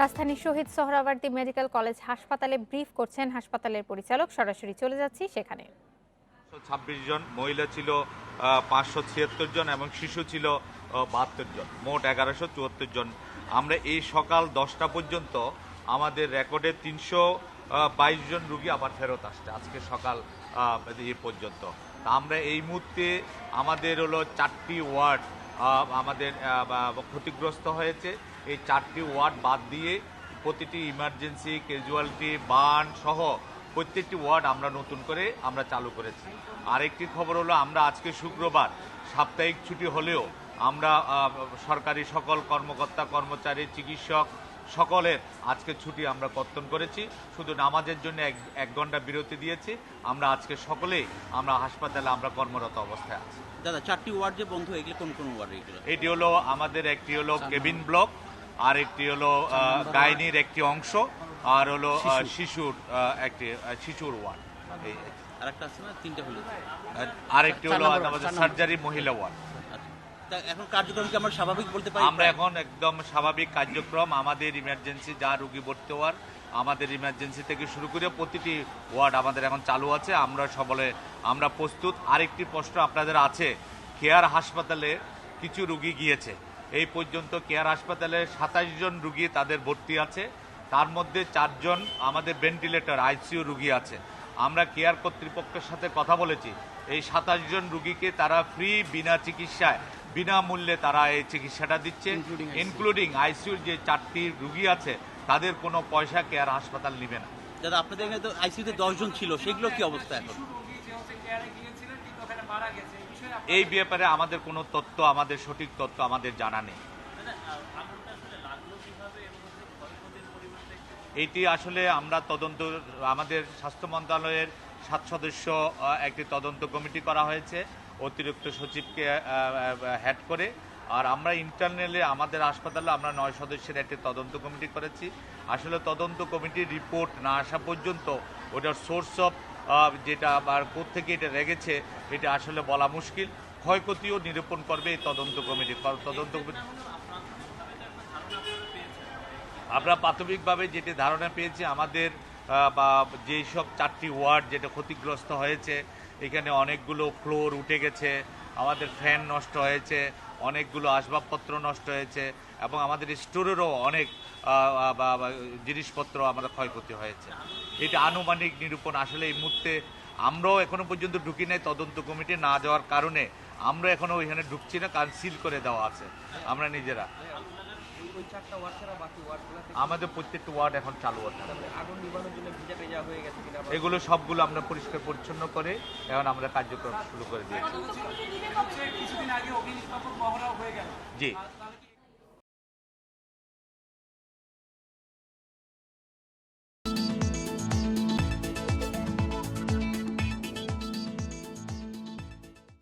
রাজধানীর Shaheed Suhrawardy medical college হাসপাতালে brief করছেন হাসপাতালের পরিচালক। সরাসরি চলে যাচ্ছি সেখানে। ছাব্বিশ জন, মহিলা ছিল পাঁচশো ছিয়াত্তর জন এবং শিশু ছিল বাহাত্তর জন, মোট এগারোশো চুয়াত্তর জন। আমরা এই সকাল দশটা পর্যন্ত আমাদের রেকর্ডে তিনশো বাইশ জন রুগী আবার ফেরত আসছে আজকে সকাল এ পর্যন্ত। আমরা এই মুহূর্তে আমাদের হলো চারটি ওয়ার্ড আমাদের ক্ষতিগ্রস্ত হয়েছে। এই চারটি ওয়ার্ড বাদ দিয়ে প্রতিটি ইমার্জেন্সি ক্যাজুয়ালিটি বার্ন সহ প্রত্যেকটি ওয়ার্ড আমরা নতুন করে আমরা চালু করেছি। আরেকটি খবর হলো আমরা আজকে শুক্রবার সাপ্তাহিক ছুটি হলেও আমরা সরকারি সকল কর্মকর্তা কর্মচারী চিকিৎসক সকলের আজকে ছুটি আমরা কর্তন করেছি। শুধু নামাজের জন্য এক এক ঘণ্টা বিরতি দিয়েছি। আমরা আজকে সকলেই আমরা হাসপাতালে আমরা কর্মরত অবস্থায় আছি। দাদা চারটি ওয়ার্ড যে বন্ধ এগুলো কোন কোন ওয়ার্ড এগুলো? এটি হলো আমাদের একটি হলো কেবিন ব্লক। আর একটি হলো গাইনির একটি অংশ আর হলো শিশুর। একটি শিশুর ওয়ার্ড। আরেকটি হলো। আমাদের সার্জারি মহিলা ওয়ার্ড। আচ্ছা। এখন কার্যক্রম কি আমরা স্বাভাবিক বলতে পারি? আমরা এখন একদম স্বাভাবিক কার্যক্রম। আমাদের ইমার্জেন্সি যা রুগী ভর্তি হওয়ার আমাদের ইমার্জেন্সি থেকে শুরু করে প্রতিটি ওয়ার্ড আমাদের এখন চালু আছে। আমরা সবলে আমরা প্রস্তুত। আরেকটি প্রশ্ন আপনাদের আছে। কেয়ার হাসপাতালে কিছু রুগী গিয়েছে। এই পর্যন্ত কেয়ার হাসপাতালে সাতাশ জন রুগী তাদের ভর্তি আছে। তার মধ্যে চারজন আমাদের ভেন্টিলেটর আইসিইউ রুগী আছে। আমরা কেয়ার কর্তৃপক্ষের সাথে কথা বলেছি। এই সাতাশ জন রুগীকে তারা ফ্রি বিনা চিকিৎসায় বিনামূল্যে তারা এই চিকিৎসাটা দিচ্ছে। ইনক্লুডিং আইসিইউর যে চারটি রুগী আছে তাদের কোনো পয়সা কেয়ার হাসপাতাল নেবে না। দাদা আপনাদের এখানে তো আইসিউতে দশ জন ছিল সেগুলো কি অবস্থা এখন? এই ব্যাপারে আমাদের কোনো তথ্য আমাদের সঠিক তথ্য আমাদের জানা নেই। এটি আসলে আমরা তদন্ত, আমাদের স্বাস্থ্য মন্ত্রণালয়ের সাত সদস্য একটি তদন্ত কমিটি করা হয়েছে, অতিরিক্ত সচিবকে হেড করে। আর আমরা ইন্টারনালি, আমাদের হাসপাতালে আমরা নয় সদস্যের একটি তদন্ত কমিটি করেছি। আসলে তদন্ত কমিটির রিপোর্ট না আসা পর্যন্ত, ওটার সোর্স অফ যেটা বা থেকে এটা রেগেছে, এটা আসলে বলা মুশকিল। ক্ষয়ক্ষতিও নিরূপণ করবে এই তদন্ত কমিটি। তদন্ত কমিটি আমরা প্রাথমিকভাবে যেটি ধারণা পেয়েছি, আমাদের বা যেই সব চারটি ওয়ার্ড যেটা ক্ষতিগ্রস্ত হয়েছে, এখানে অনেকগুলো ফ্লোর উঠে গেছে, আমাদের ফ্যান নষ্ট হয়েছে অনেকগুলো আসবাবপত্র নষ্ট হয়েছে এবং আমাদের স্টোরেরও অনেক জিনিসপত্র আমাদের ক্ষয়ক্ষতি হয়েছে। এটা আনুমানিক নিরূপণ। আসলে এই মুহূর্তে আমরাও এখনও পর্যন্ত ঢুকি নাই তদন্ত কমিটি না যাওয়ার কারণে। আমরা এখনও ওইখানে ঢুকছি না, কারণ সিল করে দেওয়া আছে। আমরা নিজেরা। আমাদের প্রত্যেকটা ওয়ার্ড এখন চালু আছে হয়ে এগুলো সবগুলো আমরা পরিষ্কার পরিচ্ছন্ন করে এখন আমরা কার্যক্রম শুরু করে দিয়েছি। হয়ে জি।